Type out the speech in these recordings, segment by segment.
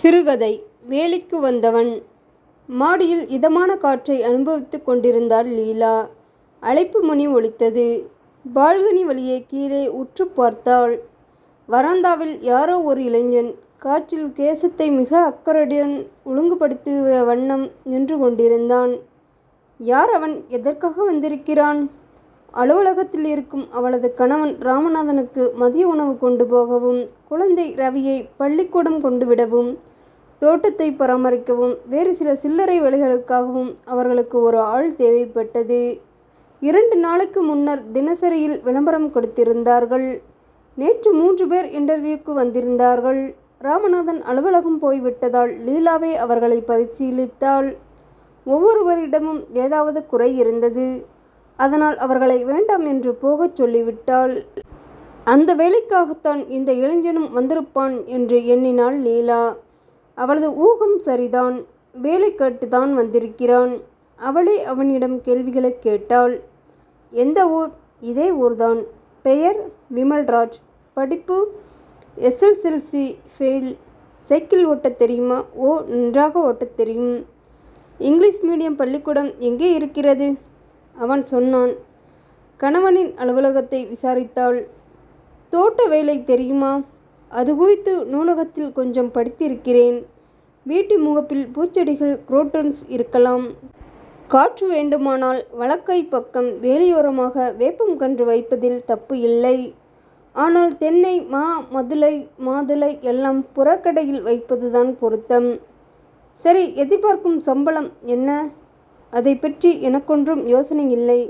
சிறுகதை வேலைக்கு வந்தவன். மாடியில் இதமான காற்றை அனுபவித்துக் கொண்டிருந்தாள் லீலா. அழைப்பு மணி ஒலித்தது. பால்கனி வழியே கீழே உற்று பார்த்தாள். வராந்தாவில் யாரோ ஒரு இளைஞன் காற்றில் கேசத்தை மிக அக்கறையுடன் ஒழுங்குபடுத்திய வண்ணம் நின்று கொண்டிருந்தான். யார் அவன்? எதற்காக வந்திருக்கிறான்? அலுவலகத்தில் இருக்கும் அவளது கணவன் ராமநாதனுக்கு மதிய உணவு கொண்டு போகவும் குழந்தை ரவியை பள்ளிக்கூடம் கொண்டு விடவும் தோட்டத்தை பராமரிக்கவும் வேறு சில சில்லறை வேலைகளுக்காகவும் அவர்களுக்கு ஒரு ஆள் தேவைப்பட்டது. இரண்டு நாளைக்கு முன்னர் தினசரியில் விளம்பரம் கொடுத்திருந்தார்கள். நேற்று மூன்று பேர் இன்டர்வியூக்கு வந்திருந்தார்கள். ராமநாதன் அலுவலகம் போய்விட்டதால் லீலாவே அவர்களை பரிசீலித்தாள். ஒவ்வொருவரிடமும் ஏதாவது குறை இருந்தது. அதனால் அவர்களை வேண்டாம் என்று போகச் சொல்லிவிட்டாள். அந்த வேலைக்காகத்தான் இந்த இளைஞனும் வந்திருப்பான் என்று எண்ணினாள் லீலா. அவளது ஊகம் சரிதான். வேலை கேட்டுதான் வந்திருக்கிறான். அவளே அவனிடம் கேள்விகளை கேட்டாள். எந்த ஊர்? இதே ஊர்தான். பெயர் விமல்ராஜ். படிப்பு எஸ்எஸ்எல்சி ஃபெயில். சைக்கிள் ஓட்டத் தெரியுமா? ஓ நன்றாக ஓட்டத் தெரியும். இங்கிலீஷ் மீடியம் பள்ளிக்கூடம் எங்கே இருக்கிறது? அவன் சொன்னான் கணவனின் அலுவலகத்தை விசாரித்தாள். தோட்ட வேலை தெரியுமா? அது குறித்து நூலகத்தில் கொஞ்சம் படித்திருக்கிறேன். வீட்டு முகப்பில் பூச்செடிகள் குரோட்டன்ஸ் இருக்கலாம். காற்று வேண்டுமானால் வழக்கை பக்கம் வேலியோரமாக வேப்பம் கன்று வைப்பதில் தப்பு இல்லை. ஆனால் தென்னை மா மதுளை மாதுளை எல்லாம் புறக்கடையில் வைப்பதுதான் பொருத்தம். சரி எதிர்பார்க்கும் சம்பளம் என்ன? அதை பற்றி எனக்கொன்றும் யோசனை இல்லை.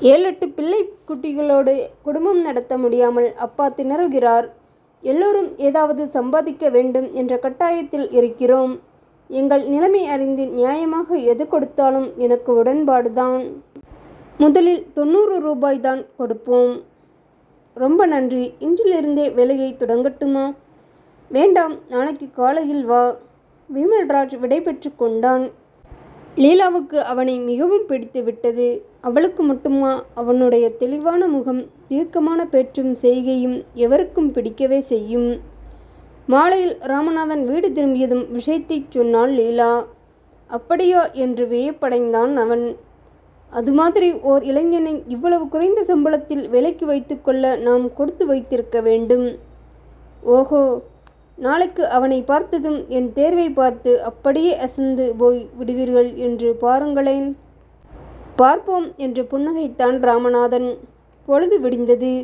ஏழெட்டு பிள்ளை குட்டிகளோடு குடும்பம் நடத்த முடியாமல் அப்பா திணறுகிறார். எல்லோரும் ஏதாவது சம்பாதிக்க வேண்டும் என்ற கட்டாயத்தில் இருக்கிறோம். எங்கள் நிலைமை அறிந்து நியாயமாக எது கொடுத்தாலும் எனக்கு உடன்பாடுதான். முதலில் தொண்ணூறு ரூபாய் தான் கொடுப்போம். ரொம்ப நன்றி. இன்றிலிருந்தே வேலையை தொடங்கட்டுமா? வேண்டாம். நாளைக்கு காலையில் வா. விமல்ராஜ் விடை கொண்டான். லீலாவுக்கு அவனை மிகவும் பிடித்து விட்டது. அவளுக்கு மட்டுமா? அவனுடைய தெளிவான முகம் தீர்க்கமான பேச்சும் செய்கையும் எவருக்கும் பிடிக்கவே செய்யும். மாலையில் ராமநாதன் வீடு திரும்பியதும் விஷயத்தை சொன்னாள் லீலா. அப்படியா? என்று வியப்படைந்தான் அவன். அது மாதிரி ஓர் இளைஞனை இவ்வளவு குறைந்த சம்பளத்தில் வேலைக்கு வைத்துக்கொள்ள நாம் கொடுத்து வைத்திருக்க வேண்டும். ஓஹோ! நாளைக்கு அவனை பார்த்ததும் என் தேர்வை பார்த்து அப்படியே அசந்து போய் விடுவீர்கள் என்று பாருங்களேன். பார்ப்போம் என்று புன்னகைத்தான் ராமநாதன். பொழுது விடிந்தது.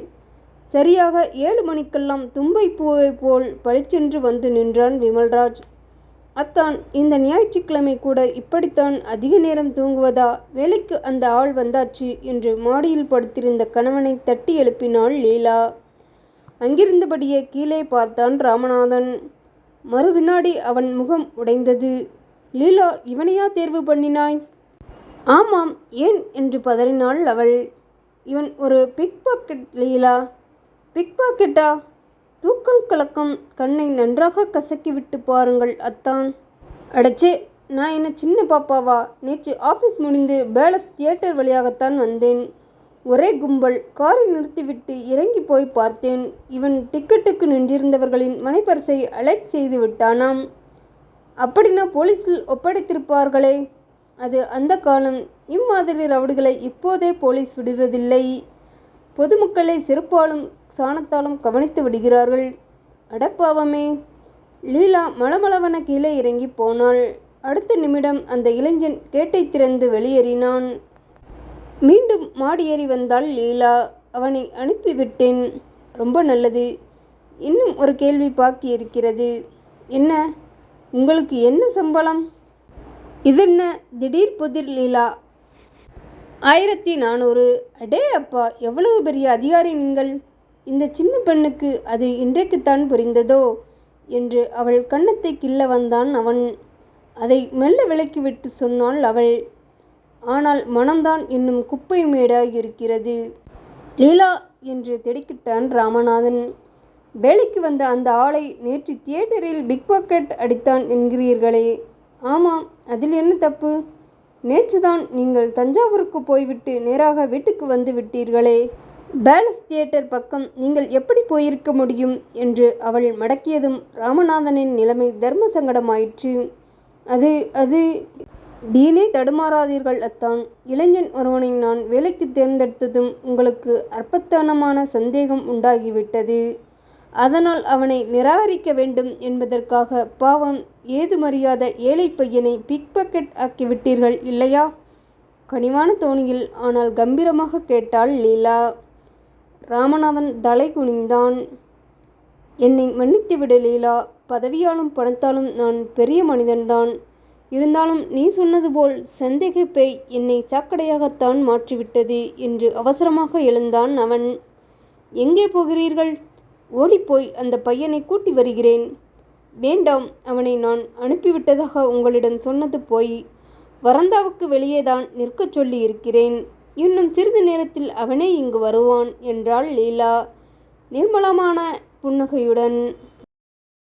சரியாக ஏழு மணிக்கெல்லாம் தும்பை பூவை போல் பளிச்சென்று வந்து நின்றான் விமல்ராஜ். அத்தான் இந்த ஞாயிற்றுக்கிழமை கூட இப்படித்தான் அதிக நேரம் தூங்குவதா? வேலைக்கு அந்த ஆள் வந்தாச்சு என்று மாடியில் படுத்திருந்த கணவனை தட்டி எழுப்பினாள் லீலா. அங்கிருந்தபடியே கீழே பார்த்தான் ராமநாதன். மறு வினாடி அவன் முகம் உடைந்தது. லீலா இவனையா தேர்வு பண்ணினாய்? ஆமாம் ஏன் என்று பதறினாள் அவள். இவன் ஒரு பிக் பாக்கெட் லீலா. பிக் பாக்கெட்டா? தூக்கம் கலக்கம் கண்ணை நன்றாக கசக்கி விட்டு பாருங்கள் அத்தான். அடச்சே நான் என்ன சின்ன பாப்பாவா? நேற்று ஆஃபீஸ் முடிந்து பேலஸ் தியேட்டர் வழியாகத்தான் வந்தேன். ஒரே கும்பல் காரை நிறுத்திவிட்டு இறங்கி போய் பார்த்தேன். இவன் டிக்கெட்டுக்கு நின்றிருந்தவர்களின் மனைப்பரிசை அலெக்ட் செய்து விட்டானாம். அப்படின்னா போலீஸில் ஒப்படைத்திருப்பார்களே. அது அந்த காலம். இம்மாதிரி ரவுடிகளை இப்போதே போலீஸ் விடுவதில்லை. பொதுமக்களை சிறப்பாலும் சாணத்தாலும் கவனித்து விடுகிறார்கள். அடப்பாவமே லீலா மளமளவன கீழே இறங்கி போனாள். அடுத்த நிமிடம் அந்த இளைஞன் கேட்டை திறந்து வெளியேறினான். மீண்டும் மாடியேறி வந்தாள் லீலா. அவனை அனுப்பிவிட்டேன். ரொம்ப நல்லது. இன்னும் ஒரு கேள்வி பாக்கி இருக்கிறது. என்ன? உங்களுக்கு என்ன சம்பளம்? இதென்ன? திடீர் புதிர் லீலா. ஆயிரத்தி நானூறு. அடே அப்பா எவ்வளவு பெரிய அதிகாரி நீங்கள்? இந்த சின்ன பெண்ணுக்கு அது இன்றைக்குத்தான் புரிந்ததோ? என்று அவள் கன்னத்தை கிள்ள வந்தான் அவன். அதை மெல்ல விலக்கிவிட்டு சொன்னாள் அவள். ஆனால் மனம்தான் இன்னும் குப்பை மேடாய் இருக்கிறது லீலா என்று திடுக்கிட்டான் ராமநாதன். வேலைக்கு வந்த அந்த ஆளை நேற்று தியேட்டரில் பிக் பாக்கெட் அடித்தான் என்கிறீர்களே. ஆமாம் அதில் என்ன தப்பு? நேற்று தான் நீங்கள் தஞ்சாவூருக்கு போய்விட்டு நேராக வீட்டுக்கு வந்து விட்டீர்களே. பேலஸ் தியேட்டர் பக்கம் நீங்கள் எப்படி போயிருக்க முடியும்? என்று அவள் மடக்கியதும் ராமநாதனின் நிலைமை தர்ம சங்கடமாயிற்று. அது அது டீனே தடுமாறாதீர்கள் அத்தான். இளைஞன் ஒருவனை நான் வேலைக்கு தேர்ந்தெடுத்ததும் உங்களுக்கு அற்பத்தனமான சந்தேகம் உண்டாகிவிட்டது. அதனால் அவனை நிராகரிக்க வேண்டும் என்பதற்காக பாவம் ஏது மரியாத ஏழை பையனை பிக் பாக்கெட் ஆக்கிவிட்டீர்கள் இல்லையா? கனிவான தோணியில் ஆனால் கம்பீரமாக கேட்டாள் லீலா. ராமநாதன் தலை குனிந்தான். என்னை மன்னித்துவிடு லீலா. பதவியாலும் பணத்தாலும் நான் பெரிய மனிதன்தான். இருந்தாலும் நீ சொன்னது போல் சந்தேக பேய் என்னை சாக்கடையாகத்தான் மாற்றிவிட்டது என்று அவசரமாக எழுந்தான் அவன். எங்கே போகிறீர்கள்? ஓடிப்போய் அந்த பையனை கூட்டி வருகிறேன். வேண்டாம் அவனை நான் அனுப்பிவிட்டதாக உங்களிடம் சொன்னது போய் வரந்தாவுக்கு வெளியேதான் நிற்கச் சொல்லி இருக்கிறேன் இன்னும் சிறிது நேரத்தில் அவனே இங்கு வருவான் என்றாள் லீலா நிர்மலமான புன்னகையுடன்.